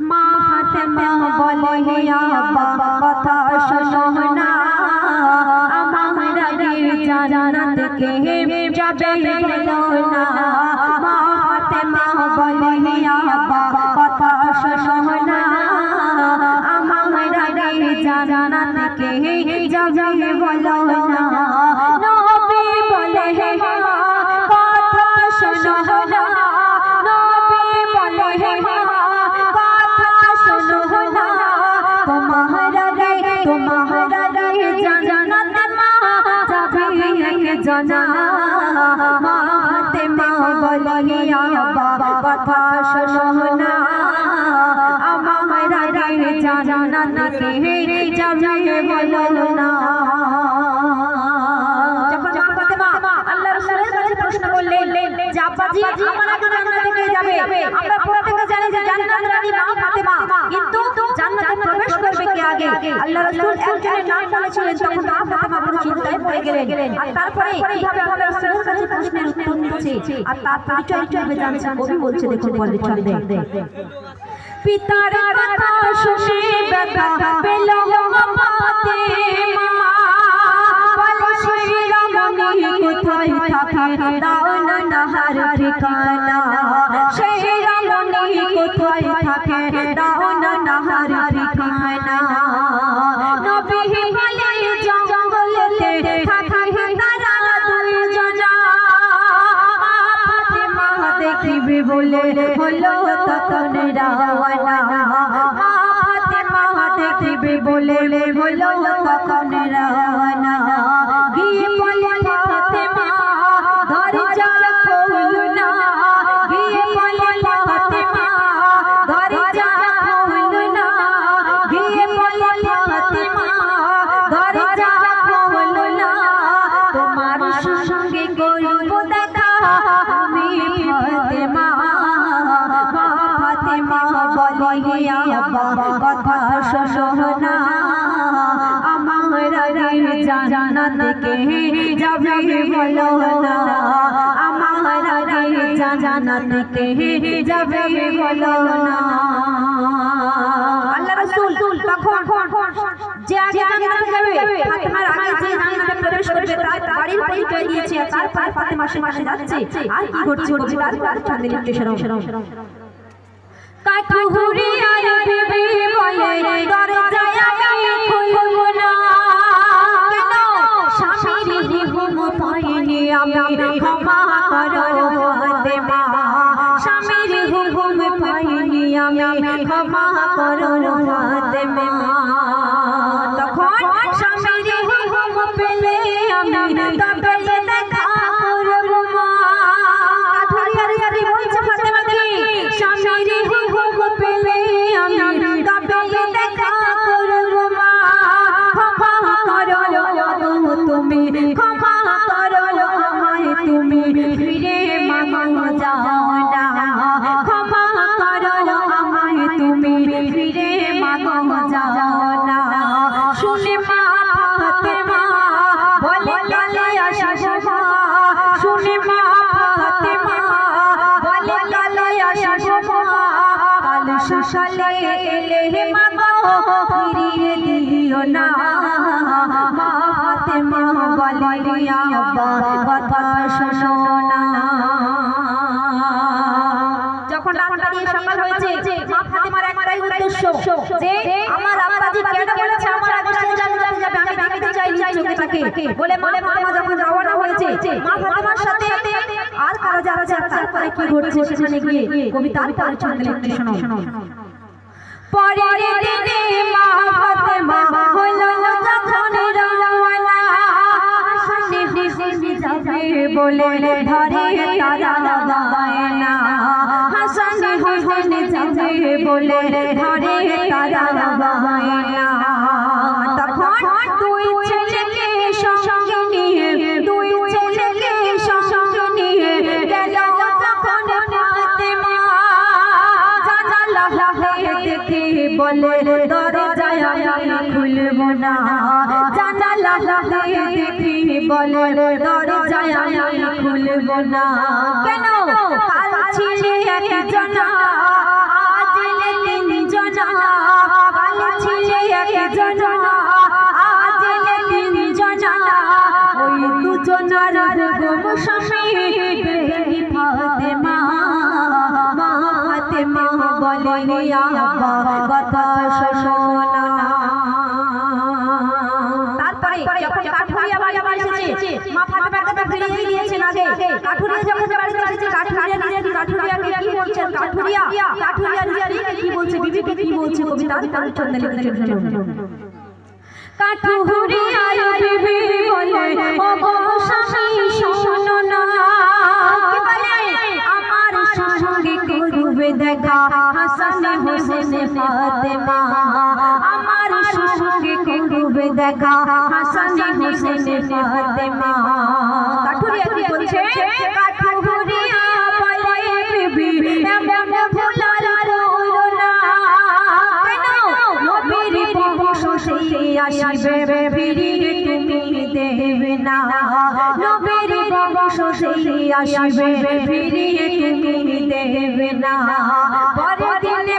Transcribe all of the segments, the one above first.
মা ফাতেমা বলে আব্বা, কথা শোনো না। আমার আগের জান্নাত কে যাবে বলো না। মা ফাতেমা বলে আব্বা, কথা শোনো না। আমার আগের জান্নাত কে যাবে বলো না। তোমার আগে জান্নাত মা যাবে জানা মাতে মা বলে আব্বা কথা শোনো আমার আগে কে যাবে বলো না আমার আগে জান্নাতে কে যাবে আমরা প্রত্যেকে জানি যে জান্নাত রানী মা ফাতেমা। কিন্তু জান্নাতে প্রবেশ করবে কে আগে? আল্লাহ রাসূল একজনের নাম বলেছিলেন তখন মা ফাতেমা বড় চিন্তায় পড়ে গেলেন। আর তারপরে কীভাবে আল্লাহ রাসূলের কাছে প্রশ্নের উত্তর দিচ্ছে আর তার পরিচয় কীভাবে জানছেন কবি বলছে দেখুন বলে ছন্দে পিতার কথা শুনে ব্যথা পেল ফাতেমা বলে শিরোমণি কোথায় থাকে দাও না নাহার ঠিকানা। শিরোমণি কোথায় থাকে দাও না নাহার ঠিকানা। নবী বলে জঙ্গলেতে থাকে তারা দুইজনা। ফাতেমা দেখিবে বলে হলো তখন রাওয়ানা। ফাতেমা দেখিবে বলে হলো তখন রাওয়ানা। গিয়ে বলে, ফাতেমা, দরজা খোলো ফাতেমা কথা শোনো না। আমার আগে যাবে বলো না। আমার আগে যাবে বলো না। আল্লাহ রাসূল, তখন যে আগে জান্নাতে যাবে, ফাতেমার আগে যে জান্নাতে প্রবেশ করবে, তার বাড়ির পরিচয় দিয়েছে আর কি শোনাও কাঠুরি আর বিবি বলে দরজায় Come সকাল হয়েছে। মা ফাতেমার একটাই উদ্দেশ্য যে আমার আব্বাজি কেন বলেছে আমার আগে সে জান্নাতে যাবে আমি দেখতে চাই নিজ চোখে তাকে বলে মা ফাতেমা যখন রওনা হয়েছে মা ফাতেমার সাথে আর কারা যাচ্ছে আর তারপরে কি ঘটছে সেখানে গিয়ে? কবি তারপরে ছন্দে লিখতে শোনো পরের দিনে মা ফাতেমা হলো যখন রওনা। যাবে বলে ধরে তারা বায়না। হাসানি বলে, ধরে তারা বায়না তখন দুই ছেলেকে সঙ্গে নিয়ে, দুই ছেলেকে সঙ্গে নিয়ে গেল যখন ফাতেমা। জানালা হয়ে দেখে বলে, দরজায় খুলব না। জানালা হয়ে দেখে বলে, দরজায় খুলব না। কেন? কাল ছিলে একজনা। জানা ছিলে এক জানা যখন কাঠুরিয়া বাড়ি এসেছে মা ফাতেমার কথা ফিরিয়ে দিয়েছেন আগে। কাঠুরিয়া যখন বাড়িতে এসেছে কাঠুরিয়া নিজে কাঠুরিয়াকে কি বলছেন? কাঠুরিয়া। কাঠুরিয়া নিজে কি বলছে? বিবিকে কি বলছে? কবিতা তার ছন্দে লিখেছেন শুনুন কাঠুরিয়া বিবি বলে ও গো স্বামী শোনো না কি বলে? আমার সঙ্গে করবে দেখা হাসান হোসেন ফাতেমা। আমার সঙ্গে করবে দেখা হাসান ফাতেমা। কাঠুরিয়া কি বলছে? কাঠুরিয়া বলে বিবি, এমন ভুলার করো না কেন? নবীর বংশ সেই আসিবে, ফিরিয়ে তুমি দেবে না। নবীর বংশ সেই আসিবে, ফিরিয়ে তুমি দেবে না। পরে দিনে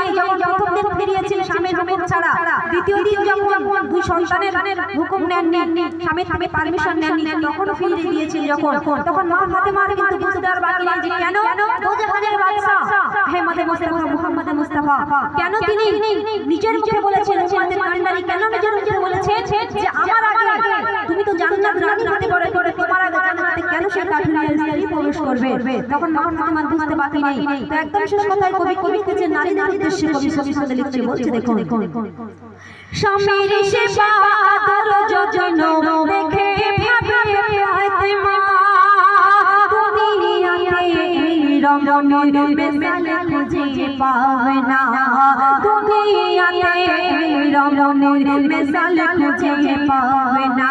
আর বলতে যখন প্রথম দিন ফিরিয়েছেন স্বামীর হুকুম ছাড়া দ্বিতীয় দিন যখন দুই সন্তানের হুকুম নেননি স্বামী থেকে পারমিশন নেননি তখন ফিরিয়ে দিয়েছেন যখন। তখন মা ফাতেমার কিন্তু বুঝতে আর বাকি যে কেন? দোজাহানের বাদশা আহমদে মুস্তাফা মুহাম্মদে মুস্তাফা। কেন তিনি নিজের মুখে বলেছেন উম্মতের কান্ডারি কেন নিজের মুখে বলেছেন? যে আমার আগে তুমি তো জান্নাত রানী হতে পারে করে তোমার আগে জান্নাতে কেন সে কাঠুরিয়ার স্ত্রী প্রবেশ করবে? তখন মা ফাতেমার বুঝতে বাকি নেই। তো একদম শেষ কথায় কবি কবি লিখেছে নারীদের উদ্দেশ্যে কবি কবি সাথে লিখছে, বলছে, দেখুন। স্বামীর সেবা আদর যজন দেখে ভাবে ফাতেমা দুনিয়াতে এই মেসাল খুঁজে পাবে না। দুনিয়াতে এই মেসাল খুঁজে পাবে না।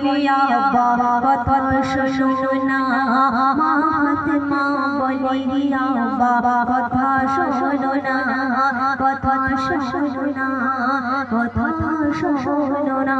বলে আবা কথা শোনা। মাতে মা বলে আবা কথা শোনা। কথা শোনা কথা শোনা।